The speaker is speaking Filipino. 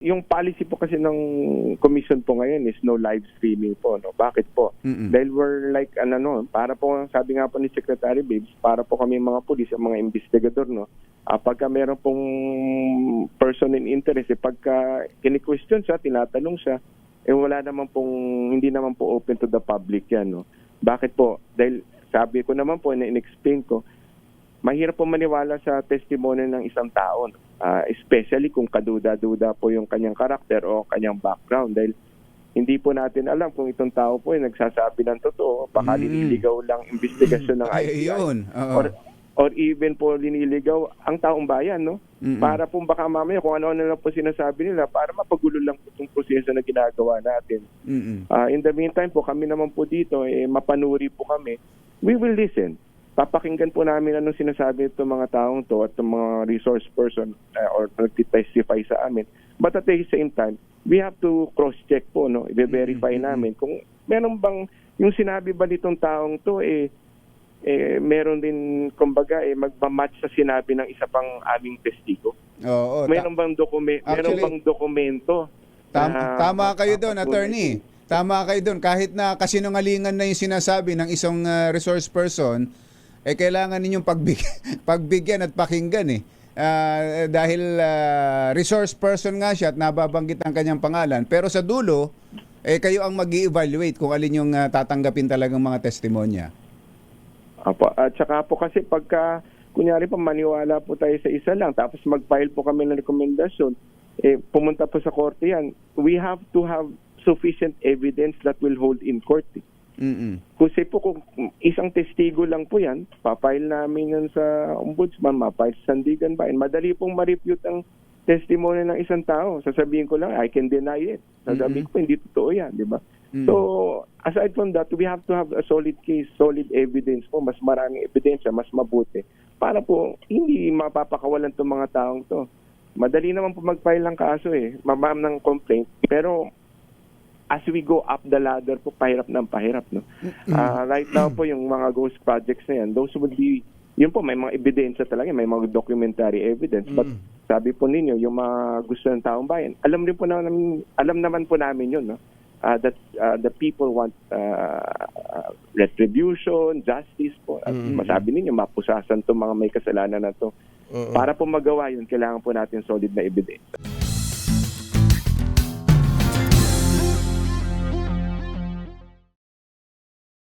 Yung policy po kasi ng commission po ngayon is no live streaming po. No? Bakit po? Mm-mm. Dahil we're like, ano, no, para po, sabi nga po ni Secretary Babes, para po kami mga pulis, mga investigador, no, ah, pagka meron pong person in interest, eh, pagka kini-question siya, tinatanong siya, eh wala naman pong, hindi naman po open to the public yan, no. Bakit po? Dahil sabi ko naman po, na in-explain ko, mahirap po maniwala sa testimony ng isang tao? Ah, especially kung kaduda-duda po yung kanyang karakter o kanyang background dahil hindi po natin alam kung itong tao po ay nagsasabi ng totoo, baka Mm. liniligaw lang investigasyon ng Ay, ICI. yun. Oo. Or, or even po liniligaw ang taong bayan, no? Mm-mm. Para po baka mamaya kung ano-ano lang po sinasabi nila para mapagulo lang po itong proseso na ginagawa natin. Ah, in the meantime po, kami naman po dito, eh, mapanuri po kami. We will listen. Papakinggan po namin anong sinasabi itong mga taong to at itong mga resource person uh, or nagtitestify sa amin. But at the same time, we have to cross-check po, no? I-verify Mm-mm. namin kung meron bang, yung sinabi ba nitong taong to, eh, eh meron din, kumbaga, eh, magmamatch sa sinabi ng isa pang aming testigo. Oo. ta- meron bang dokume- meron bang dokumento? tam- na tama kayo doon, attorney. Tama kayo doon. Kahit na kasinungalingan na yung sinasabi ng isang uh, resource person, eh kailangan ninyong pagbig pagbigyan at pakinggan eh. Ah, dahil ah, resource person nga siya at nababanggit ang kanyang pangalan. Pero sa dulo, eh kayo ang mag evaluate kung alin yung ah, tatanggapin talagang mga testimonya. Apo. At saka po kasi pagka, kunyari po maniwala po tayo sa isa lang, tapos mag-file po kami ng rekomendasyon, eh, pumunta po sa korte yan, we have to have sufficient evidence that will hold in court. eh. Mm-mm. Kasi po kung isang testigo lang po yan, papile namin yan sa ombudsman, mapile sa Sandigan Bayan. Madali pong ma-refute ang testimony ng isang tao. Sasabihin ko lang, I can deny it. Sasabihin ko, hindi totoo yan, di ba? Mm. So, aside from that, we have to have a solid case, solid evidence po, mas maraming ebidensya, mas mabuti. Para po, hindi mapapakawalan itong mga taong to. Madali naman po mag-file ng kaso eh, mamam ng complaint. Pero, as we go up the ladder po, pahirap ng pahirap. No? Ah, right now po, yung mga ghost projects na yan, those would be, yun po, may mga ebidensya talaga, may mga documentary evidence. But Mm. sabi po ninyo, yung mga gusto ng taong bayan, alam rin po namin, alam naman po namin yun, no? Ah, that ah, the people want ah, retribution, justice po. At masabi ninyo, mapusasan to mga may kasalanan na to. Para po magawa yun, kailangan po natin solid na evidence.